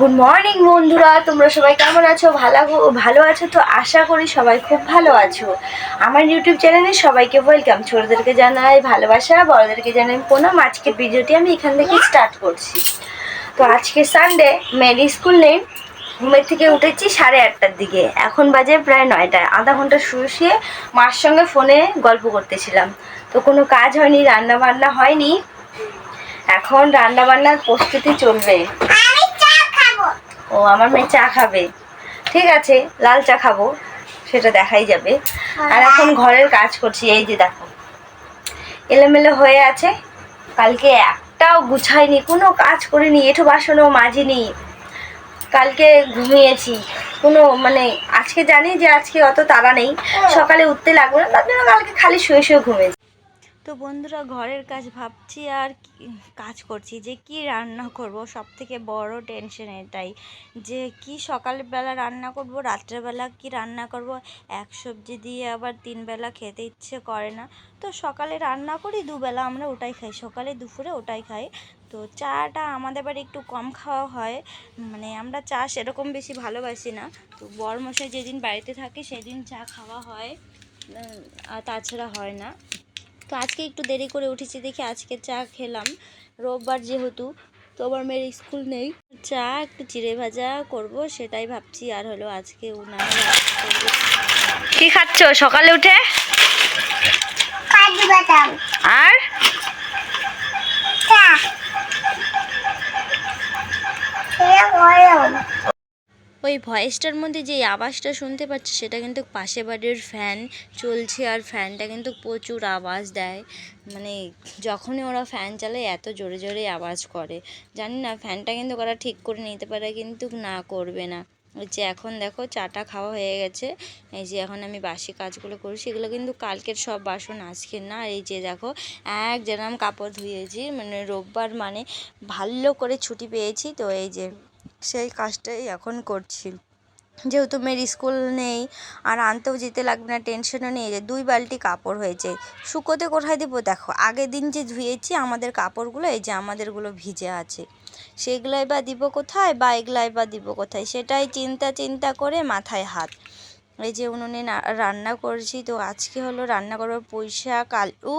Good morning বন্ধুরা। তোমরা সবাই কেমন আছো? ভালো ভালো আছো তো? আশা করি সবাই খুব ভালো আছো। আমার ইউটিউব চ্যানেলে সবাইকে ওয়েলকাম ছোটদেরকে জানাই ভালোবাসা, বড়দেরকে জানাই প্রণাম। আজকের ভিডিওটি আমি এখান থেকে স্টার্ট করছি। তো আজকে সানডে মেয়ের স্কুল নেই। ঘুমের থেকে উঠেছি সাড়ে আটটার দিকে। এখন বাজে প্রায় নয়টায়। আধা ঘণ্টা শুয়ে শুয়ে মার সঙ্গে ফোনে গল্প করতেছিলাম। তো কোনো কাজ হয়নি রান্না বান্না হয়নি। এখন রান্না বান্নার প্রস্তুতি চলবে। ও আমার মেয়ে চা খাবে। ঠিক আছে লাল চা খাব সেটা দেখাই যাবে। আর এখন ঘরের কাজ করছি এই যে দেখো। এলোমেলো হয়ে আছে কালকে একটাও গুছাইনি কোনো কাজ করিনি এঠো বাসনও মাজিনি। কালকে ঘুমিয়েছি কোনো মানে আজকে জানি যে আজকে অত তাড়া নেই সকালে উঠতে লাগবে না তার জন্য কালকে খালি শুয়ে শুয়ে ঘুমিয়েছি। তো বন্ধুরা ঘরের কাজ ভাবছি আর কাজ করছি, যে কি রান্না করব সব থেকে বড় টেনশন এটাই। যে কি সকালবেলা রান্না করব, রাত্রেবেলা কি রান্না করব, এক সবজি দিয়ে আবার তিন বেলা খেতে ইচ্ছে করে না। তো সকালে রান্না করি, দুবেলা আমরা ওটাই খাই, সকালে দুপুরে ওটাই খাই। তো চাটা আমাদের বাড়ি একটু কম খাওয়া হয় মানে আমরা চা সেরকম বেশি ভালোবাসি না। তো বরমশাই যেদিন বাড়িতে থাকে সেদিন চা খাওয়া হয় আর তাছাড়া হয় না। তো আজকে একটু দেরি করে উঠেছি দেখি আজকে চা খেলাম। রোববার যেহেতু তো আমার মেয়ের স্কুল নেই। চা একটু চিড়ে ভাজা করব সেটাই ভাবছি আর হলো আজকে উনার কি খাচ্ছ সকালে উঠে? আর? ওই ভয়েসটার মধ্যে যে আওয়াজটা শুনতে পাচ্ছি, সেটা কিন্তু পাশে বাড়ির ফ্যান চলছে আর ফ্যানটা কিন্তু প্রচুর আওয়াজ দেয়। মানে যখনই ওরা ফ্যান চালায়, এত জোরে জোরে আওয়াজ করে। জানি না ফ্যানটা কিন্তু ওরা ঠিক করে নিতে পারে, কিন্তু না করবে না। ওই যে এখন দেখো, চাটা খাওয়া হয়ে গেছে। এই যে এখন আমি বাসি কাজগুলো করি, সেগুলো কিন্তু কালকের সব বাসন, আজকের না। এই যে দেখো, এক যেরকম কাপড় ধুয়েছি। মানে রোববার মানে ভালো করে ছুটি পেয়েছি, তো এই যে সেই কাজটাই এখন করছি। যেহেতু মেয়ের স্কুল নেই, আর আনতেও যেতে লাগবে না, টেনশনও নেই যে দুই বালতি কাপড় হয়েছে। শুকোতে কোথায় দেবো? দেখো, আগের দিন যে ধুয়েছি, আমাদের কাপড়গুলো, এই যে আমাদেরগুলো ভিজে আছে। সেগুলাই বা দিব কোথায়? বা এগুলাই বা দিব কোথায়? সেটাই চিন্তা চিন্তা করে মাথায় হাত। এই যে উনুনে রান্না করছি, তো আজকে হলো রান্না করব শাক, আলু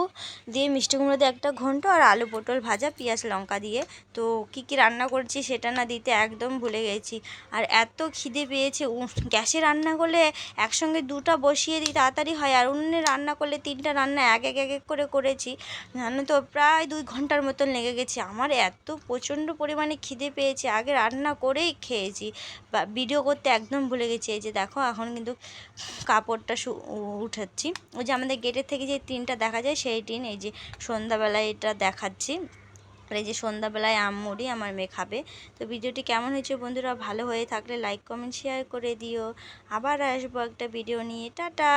দিয়ে মিষ্টি কুমড়ো দিয়ে একটা ঘন্ট আর আলু পটল ভাজা, পেঁয়াজ লঙ্কা দিয়ে। তো কি কি রান্না করছি সেটা না দিতে একদম ভুলে গেছি। আর এত খিদে পেয়েছে গ্যাসে রান্না করলে একসঙ্গে দুটো বসিয়ে দিই, তাড়াতাড়ি হয়। আর উনুনে রান্না করলে তিনটা রান্না এক এক এক এক করে করেছি। জানো তো, প্রায় দুই ঘণ্টার মতন লেগে গেছে। আমার এত প্রচণ্ড পরিমাণে খিদে পেয়েছে, আগে রান্না করেই খেয়েছি। ভিডিও করতে একদম ভুলে গেছি। এই যে দেখো, এখন কিন্তু কাপড়টা উঠাচ্ছি। ওই যে আমাদের গেটের থেকে যে টিনটা দেখা যায়, সেই টিন এই যে সন্ধ্যাবেলায় এটা দেখাচ্ছি। আর এই যে সন্ধ্যাবেলায় আম মুড়ি আমার মেয়ে খাবে। তো ভিডিওটি কেমন হয়েছে বন্ধুরা, ভালো হয়ে থাকলে লাইক কমেন্ট শেয়ার করে দিও। আবার আসব একটা ভিডিও নিয়ে। টাটা!